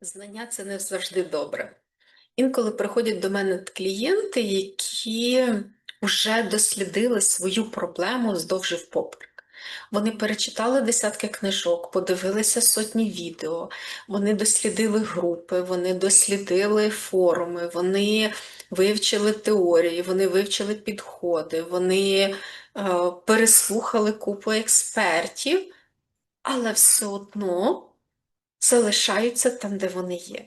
Знання це не завжди добре. Інколи приходять до мене клієнти, які вже дослідили свою проблему здовж впоперек. Вони перечитали десятки книжок, подивилися сотні відео, вони дослідили групи, вони дослідили форуми, вони вивчили теорії, вони вивчили підходи, вони е, переслухали купу експертів, але все одно залишаються там, де вони є.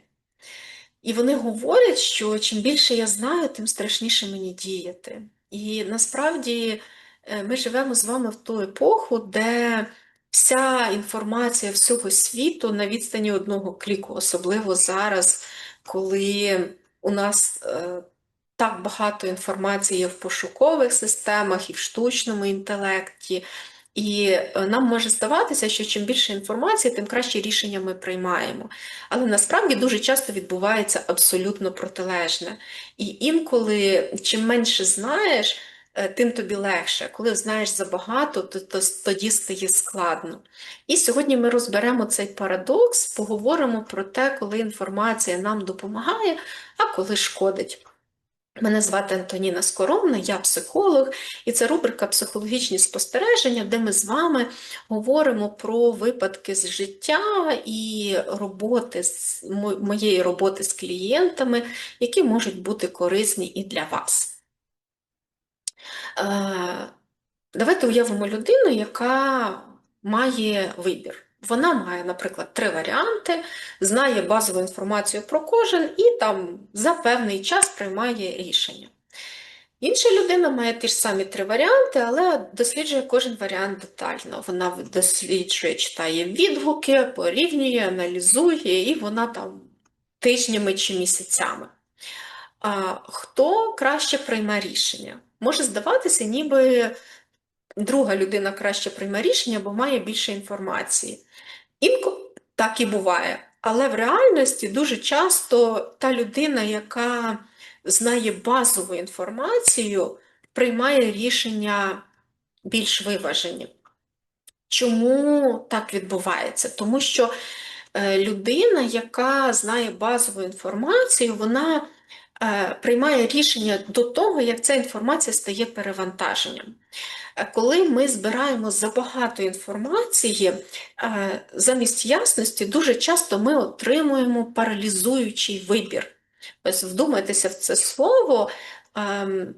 І вони говорять, що чим більше я знаю, тим страшніше мені діяти. І насправді е, ми живемо з вами в ту епоху, де вся інформація всього світу на відстані одного кліку, особливо зараз, коли у нас е, так багато інформації є в пошукових системах і в штучному інтелекті. І е, нам може здаватися, що чим більше інформації, тим краще рішення ми приймаємо. Але насправді дуже часто відбувається абсолютно протилежне. І інколи, чим менше знаєш, е, тим тобі легше. Коли знаєш забагато, то, то тоді стає складно. І сьогодні ми розберемо цей парадокс, поговоримо про те, коли інформація нам допомагає, а коли шкодить. Мене звати Антоніна Скоромна, я психолог, і це рубрика Психологічні спостереження, де ми з вами говоримо про випадки з життя і роботи з моєї роботи з клієнтами, які можуть бути корисні і для вас. Е, давайте уявимо людину, яка має вибір. Вона має, наприклад, три варіанти, знає базову інформацію про кожен і там за певний час приймає рішення. Інша людина має ті ж самі три варіанти, але досліджує кожен варіант детально. Вона досліджує, читає відгуки, порівнює, аналізує, і вона там тижнями чи місяцями. А Хто краще прийме рішення? Може здаватися, ніби друга людина краще прийме рішення, бо має більше інформації. Інколи так і буває. Але в реальності дуже часто та людина, яка знає базову інформацію, приймає рішення більш виважені. Чому так відбувається? Тому що е, людина, яка знає базову інформацію, вона е, приймає рішення до того, як ця інформація стає перевантаженням. Е, коли ми збираємо забагато інформації, е, замість ясності дуже часто ми отримуємо паралізуючий вибір. Ось вдумайтеся в це слово, ем,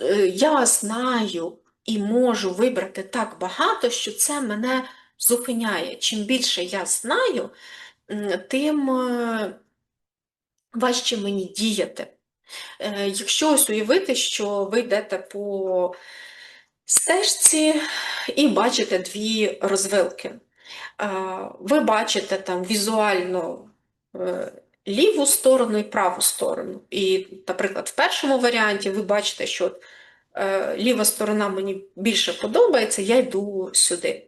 е, я знаю і можу вибрати так багато, що це мене зупиняє. Чим більше я знаю, тим важче мені діяти. Якщо ось уявити, що ви йдете по стежці і бачите дві розвилки. Ви бачите там візуально е, ліву сторону і праву сторону. І, наприклад, в першому варіанті ви бачите, що е, ліва сторона мені більше подобається, я йду сюди.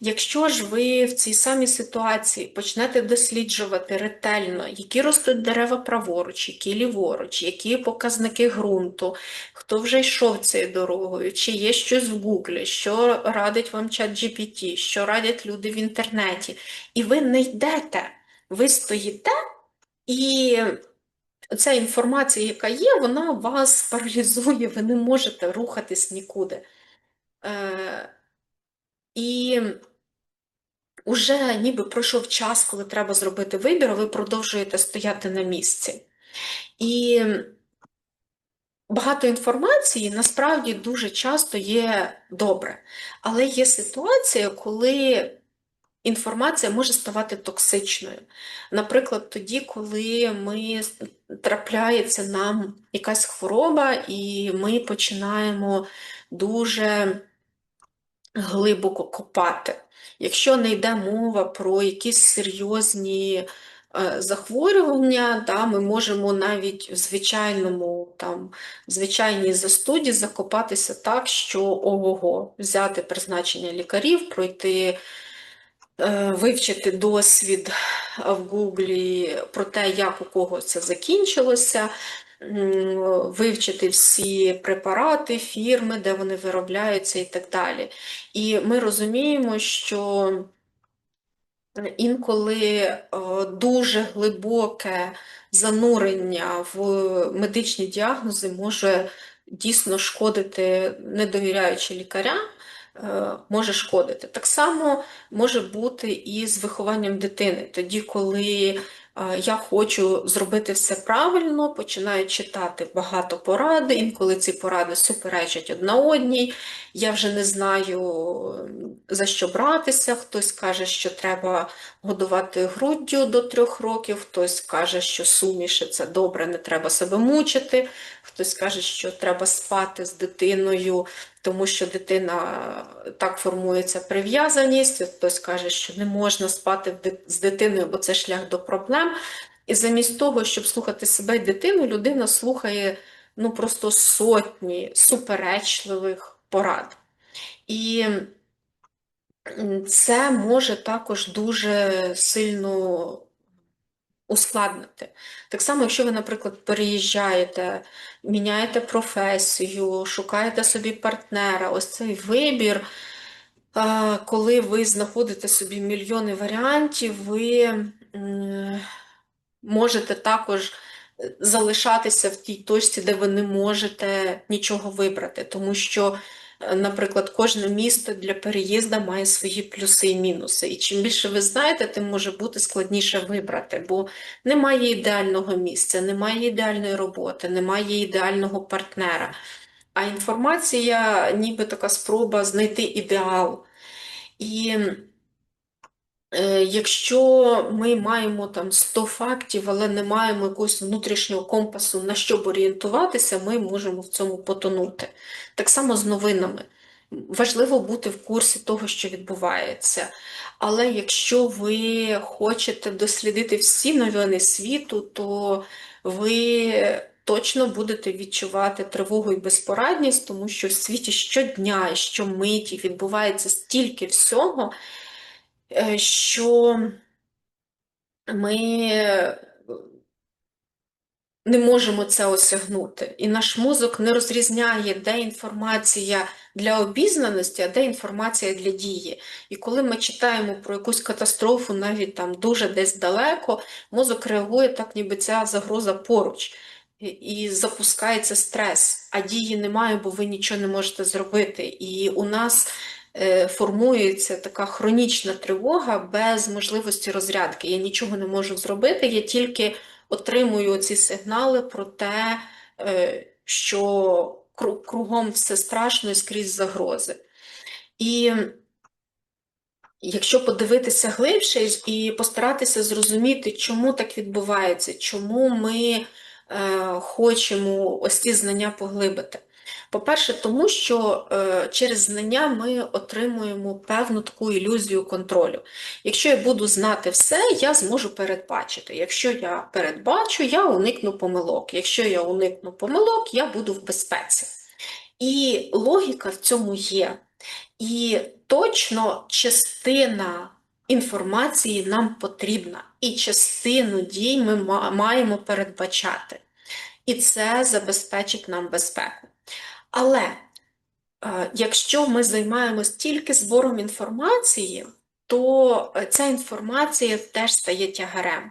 Якщо ж ви в цій самій ситуації почнете досліджувати ретельно, які ростуть дерева праворуч, які ліворуч, які показники ґрунту, хто вже йшов цією дорогою, чи є щось в Гуглі, що радить вам чат GPT, що радять люди в інтернеті, і ви не йдете, ви стоїте, і ця інформація, яка є, вона вас паралізує, ви не можете рухатись нікуди. Е, і вже ніби пройшов час, коли треба зробити вибір, а ви продовжуєте стояти на місці. І багато інформації насправді дуже часто є добре. Але є ситуація, коли інформація може ставати токсичною. Наприклад, тоді, коли ми трапляється нам якась хвороба, і ми починаємо дуже глибоко копати. Якщо не йде мова про якісь серйозні е, захворювання, да, ми можемо навіть в звичайному, там, звичайній застуді закопатися так, що ого-го, взяти призначення лікарів, пройти. Е, вивчити досвід в Гуглі про те, як у кого це закінчилося, вивчити всі препарати, фірми, де вони виробляються і так далі. І ми розуміємо, що Інколи е, дуже глибоке занурення в медичні діагнози може дійсно шкодити, не довіряючи лікарям, е, може шкодити. Так само може бути і з вихованням дитини. Тоді, коли я хочу зробити все правильно, починаю читати багато порад, інколи ці поради суперечать одна одній. Я вже не знаю, за що братися. Хтось каже, що треба годувати груддю до трьох років, хтось каже, що суміші це добре, не треба себе мучити, хтось каже, що треба спати з дитиною, тому що дитина так формується прив'язаність, хтось каже, що не можна спати з дитиною, бо це шлях до проблем. І замість того, щоб слухати себе і дитину, людина слухає ну, просто сотні суперечливих порад. І це може також дуже сильно ускладнити. Так само, якщо ви, наприклад, переїжджаєте, міняєте професію, шукаєте собі партнера, ось цей вибір, коли ви знаходите собі мільйони варіантів, ви можете також е, залишатися в тій точці, де ви не можете нічого вибрати, тому що наприклад, кожне місто для переїзду має свої плюси і мінуси. І чим більше ви знаєте, тим може бути складніше вибрати, бо немає ідеального місця, немає ідеальної роботи, немає ідеального партнера. А інформація, ніби така спроба знайти ідеал. І Е, якщо ми маємо там 100 фактів, але не маємо якогось внутрішнього компасу, на що б орієнтуватися, ми можемо в цьому потонути. Так само з новинами. Важливо бути в курсі того, що відбувається. Але якщо ви хочете дослідити всі новини світу, то ви точно будете відчувати тривогу і безпорадність, тому що в світі щодня, щомиті відбувається стільки всього. Е, що ми не можемо це осягнути. І наш мозок не розрізняє, де інформація для обізнаності, а де інформація для дії. І коли ми читаємо про якусь катастрофу, навіть там дуже десь далеко, мозок реагує так, ніби ця загроза поруч. І запускається стрес, а дії немає, бо ви нічого не можете зробити. І у нас Е, формується така хронічна тривога без можливості розрядки. Я нічого не можу зробити, я тільки отримую ці сигнали про те, е, що кругом все страшно і скрізь загрози. І Якщо подивитися глибше і постаратися зрозуміти, чому так відбувається, чому ми е, хочемо ось ці знання поглибити. По-перше, тому що е, через знання ми отримуємо певну таку ілюзію контролю. Якщо я буду знати все, я зможу передбачити. Якщо я передбачу, я уникну помилок. Якщо я уникну помилок, я буду в безпеці. І логіка в цьому є. І точно частина інформації нам потрібна, і частину дій ми маємо передбачати. І це забезпечить нам безпеку. Але е, якщо ми займаємось тільки збором інформації, то е, ця інформація теж стає тягарем.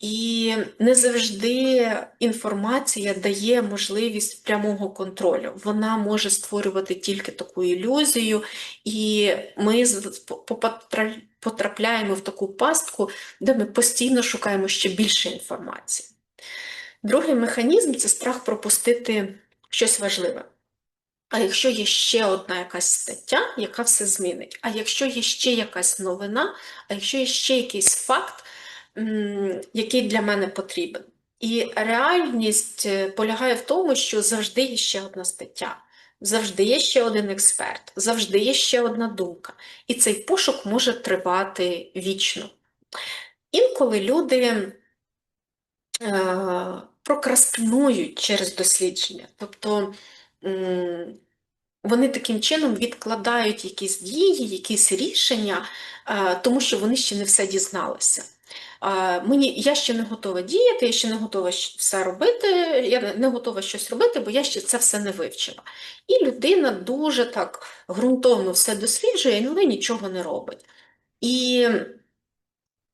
І не завжди інформація дає можливість прямого контролю. Вона може створювати тільки таку ілюзію, і ми потрапляємо в таку пастку, де ми постійно шукаємо ще більше інформації. Другий механізм це страх пропустити щось важливе. А якщо є ще одна якась стаття, яка все змінить, а якщо є ще якась новина, а якщо є ще якийсь факт, який для мене потрібен. І реальність е, полягає в тому, що завжди є ще одна стаття, завжди є ще один експерт, завжди є ще одна думка. І цей пошук може тривати вічно. Інколи люди е, прокрастинують через дослідження. Тобто вони таким чином відкладають якісь дії, якісь рішення, тому що вони ще не все дізналися. Мені, Я ще не готова діяти, я ще не готова все робити, я не готова щось робити, бо я ще це все не вивчила. І людина дуже так ґрунтовно все досліджує, але нічого не робить. І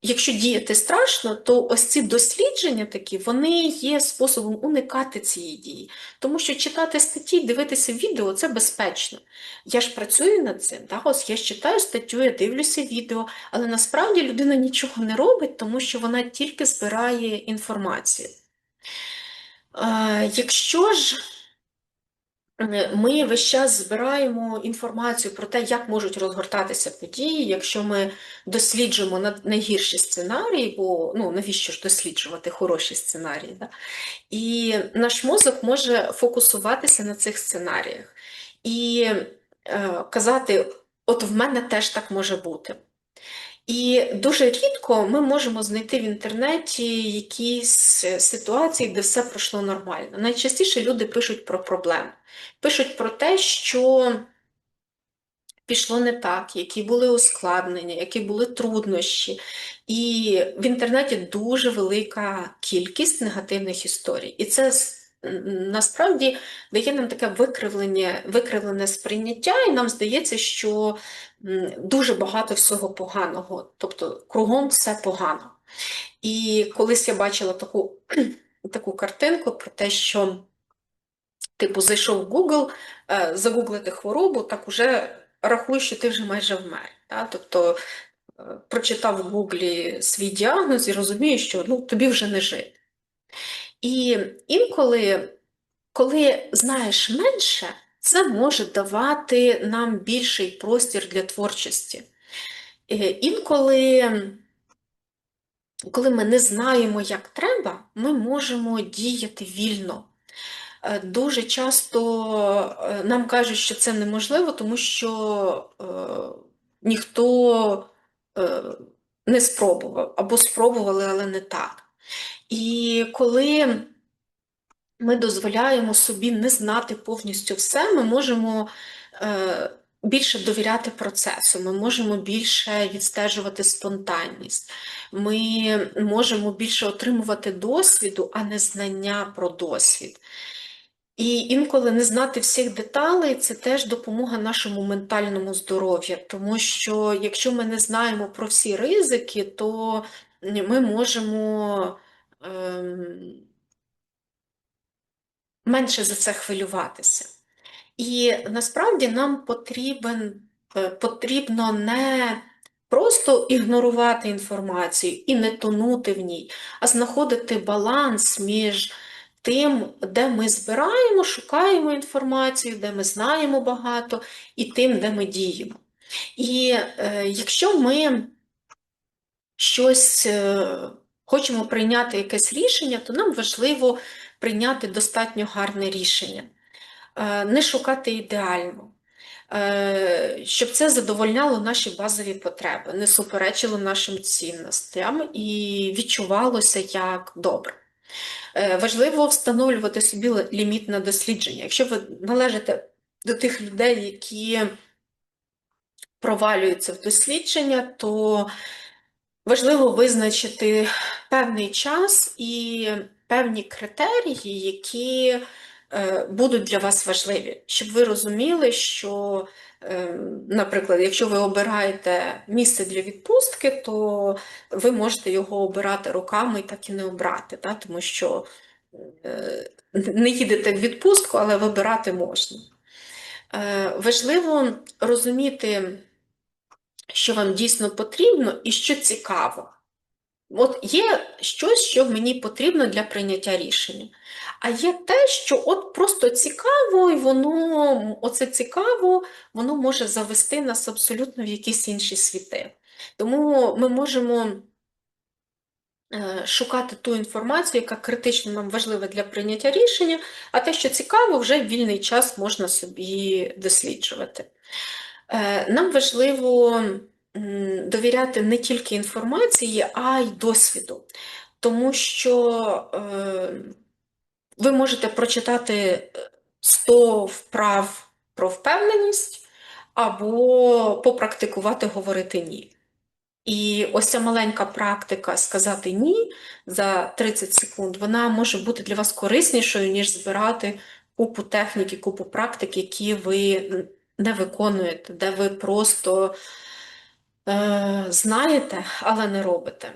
якщо діяти страшно, то ось ці дослідження такі, вони є способом уникати цієї дії. Тому що читати статті, дивитися відео це безпечно. Я ж працюю над цим. Так? Ось я читаю статтю, я дивлюся відео, але насправді людина нічого не робить, тому що вона тільки збирає інформацію. Якщо ж Е, ми весь час збираємо інформацію про те, як можуть розгортатися події, якщо ми досліджуємо найгірші сценарії, бо ну, навіщо ж досліджувати хороші сценарії? Да? І наш мозок може фокусуватися на цих сценаріях і е, казати: от в мене теж так може бути. І дуже рідко ми можемо знайти в інтернеті якісь ситуації, де все пройшло нормально. Найчастіше люди пишуть про проблеми, пишуть про те, що пішло не так, які були ускладнення, які були труднощі. І в інтернеті дуже велика кількість негативних історій. І це насправді дає нам таке викривлення, викривлене сприйняття, і нам здається, що дуже багато всього поганого, тобто кругом все погано. І колись я бачила таку таку картинку про те, що, типу, зайшов в Google, е, загуглити хворобу, так уже рахуй, що ти вже майже вмер. Так? Тобто е, прочитав в Гуглі свій діагноз і розумієш, що ну, тобі вже не жити. І інколи, коли знаєш менше, це може давати нам більший простір для творчості. Е, інколи, коли ми не знаємо, як треба, ми можемо діяти вільно. Е, дуже часто е, нам кажуть, що це неможливо, тому що е, ніхто е, не спробував або спробували, але не так. І коли ми дозволяємо собі не знати повністю все, ми можемо е, більше довіряти процесу, ми можемо більше відстежувати спонтанність, ми можемо більше отримувати досвіду, а не знання про досвід. І інколи не знати всіх деталей це теж допомога нашому ментальному здоров'ю, тому що якщо ми не знаємо про всі ризики, то ми можемо. Ем, менше за це хвилюватися. І насправді нам потрібен, е, потрібно не просто ігнорувати інформацію і не тонути в ній, а знаходити баланс між тим, де ми збираємо, шукаємо інформацію, де ми знаємо багато, і тим, де ми діємо. І е, якщо ми щось е, хочемо прийняти якесь рішення, то нам важливо прийняти достатньо гарне рішення, е, не шукати ідеально, е, щоб це задовольняло наші базові потреби, не суперечило нашим цінностям і відчувалося як добре. Важливо встановлювати собі ліміт на дослідження. Якщо ви належите до тих людей, які провалюються в дослідження, то важливо визначити певний час і певні критерії, які е, будуть для вас важливі, щоб ви розуміли, що, е, наприклад, якщо ви обираєте місце для відпустки, то ви можете його обирати руками і так і не обрати, так? тому що е, не їдете в відпустку, але вибирати можна. Важливо розуміти, що вам дійсно потрібно і що цікаво. От є щось, що мені потрібно для прийняття рішення. А є те, що от просто цікаво, і воно, оце цікаво, воно може завести нас абсолютно в якісь інші світи. Тому ми можемо е, шукати ту інформацію, яка критично нам важлива для прийняття рішення, а те, що цікаво, вже в вільний час можна собі досліджувати. Е, нам важливо довіряти не тільки інформації, а й досвіду. Тому що е, ви можете прочитати 100 вправ про впевненість, або попрактикувати говорити ні. І ось ця маленька практика сказати ні за 30 секунд, вона може бути для вас кориснішою, ніж збирати купу техніки, купу практик, які ви не виконуєте, де ви просто Е, знаєте, але не робите.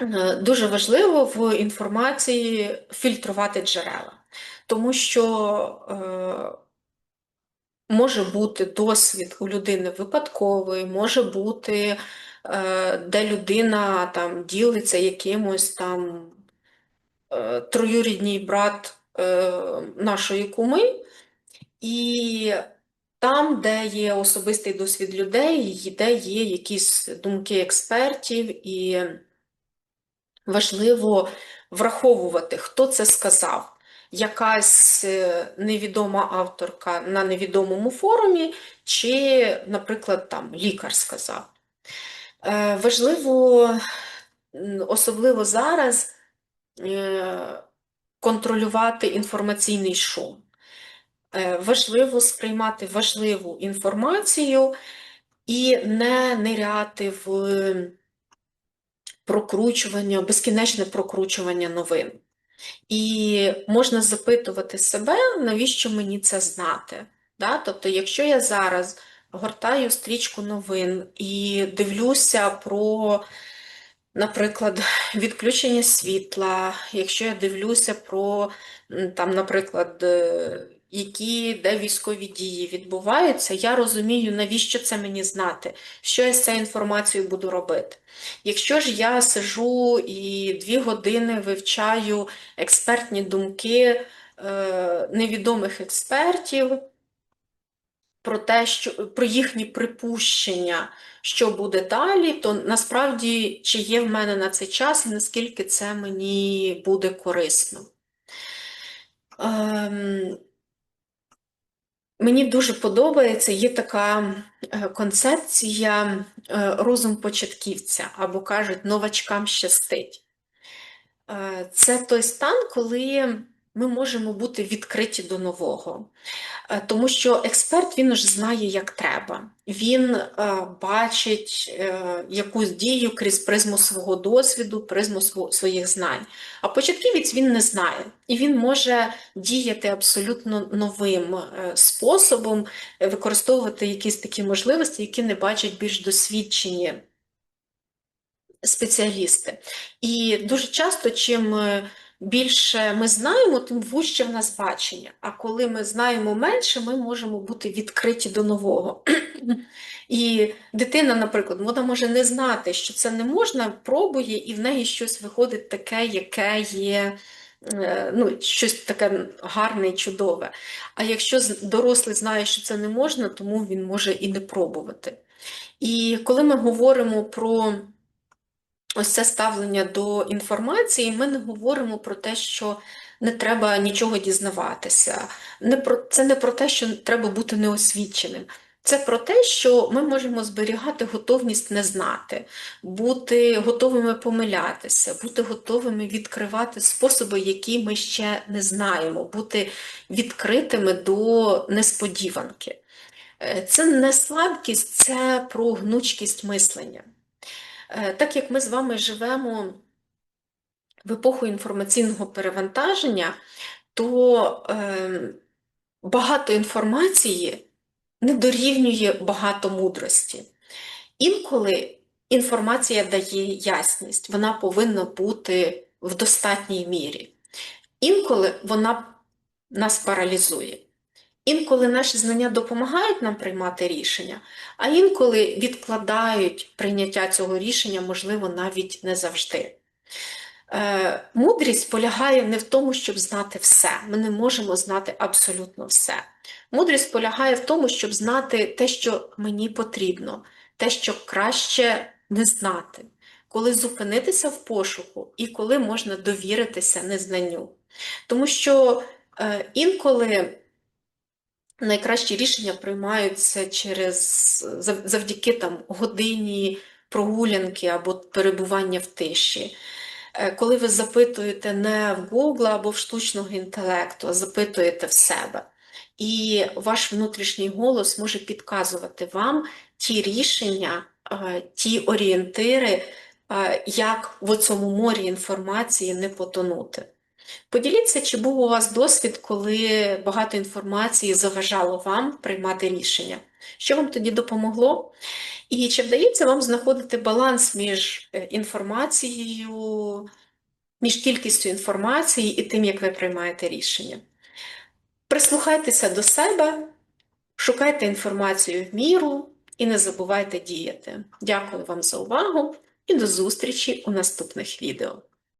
Е, Дуже важливо в інформації фільтрувати джерела, тому що е, може бути досвід у людини випадковий, може бути, де людина там ділиться якимось там троюрідній брат нашої куми, і там, де є особистий досвід людей, де є якісь думки експертів, і важливо враховувати, хто це сказав. Якась е, невідома авторка на невідомому форумі, чи, наприклад, там лікар сказав. Е, Важливо, особливо зараз, е, контролювати інформаційний шум. Е, Важливо сприймати важливу інформацію і не ниряти в прокручування, безкінечне прокручування новин. І можна запитувати себе, навіщо мені це знати. Да? Тобто, якщо я зараз гортаю стрічку новин і дивлюся про, наприклад, відключення світла, якщо я дивлюся про, там, наприклад, е, які де військові дії відбуваються, я розумію, навіщо це мені знати, що я з цією інформацією буду робити. Якщо ж я сижу і дві години вивчаю експертні думки е, невідомих експертів про те, що про їхні припущення, що буде далі, то насправді чи є в мене на це час і наскільки це мені буде корисно. Ем, Мені дуже подобається, є така е, концепція е, розум початківця, або кажуть, новачкам щастить. Е, Це той стан, коли ми можемо бути відкриті до нового. Е, Тому що експерт він ж знає, як треба. Він е, бачить е, якусь дію крізь призму свого досвіду, призму сво- своїх знань. А початківець він не знає. І він може діяти абсолютно новим способом, використовувати якісь такі можливості, які не бачать більш досвідчені спеціалісти. І дуже часто, чим більше ми знаємо, тим вужче в нас бачення. А коли ми знаємо менше, ми можемо бути відкриті до нового. І дитина, наприклад, вона може не знати, що це не можна, пробує, і в неї щось виходить таке, яке є. е, Ну, щось таке гарне і чудове. А якщо дорослий знає, що це не можна, тому він може і не пробувати. І коли ми говоримо про ось це ставлення до інформації, ми не говоримо про те, що не треба нічого дізнаватися. Не про, це не про те, що треба бути неосвіченим. Це про те, що ми можемо зберігати готовність не знати, бути готовими помилятися, бути готовими відкривати способи, які ми ще не знаємо, бути відкритими до несподіванки. Е, Це не слабкість, це про гнучкість мислення. Е, Так як ми з вами живемо в епоху інформаційного перевантаження, то е, багато інформації не дорівнює багато мудрості. Інколи інформація дає ясність, вона повинна бути в достатній мірі. Інколи вона нас паралізує. Інколи наші знання допомагають нам приймати рішення, а інколи відкладають прийняття цього рішення, можливо, навіть не завжди. Е, Мудрість полягає не в тому, щоб знати все. Ми не можемо знати абсолютно все. Мудрість полягає в тому, щоб знати те, що мені потрібно, те, що краще не знати, коли зупинитися в пошуку і коли можна довіритися незнанню. Тому що е, інколи найкращі рішення приймаються через завдяки там годині прогулянки або перебування в тиші. Е, Коли ви запитуєте не в Google або в штучного інтелекту, а запитуєте в себе. І ваш внутрішній голос може підказувати вам ті рішення, е, ті орієнтири, е, як в цьому морі інформації не потонути. Поділіться, чи був у вас досвід, коли багато інформації заважало вам приймати рішення. Що вам тоді допомогло? І чи вдається вам знаходити баланс між е, інформацією, між кількістю інформації і тим, як ви приймаєте рішення? Прислухайтеся до себе, шукайте інформацію в міру і не забувайте діяти. Дякую вам за увагу і до зустрічі у наступних відео.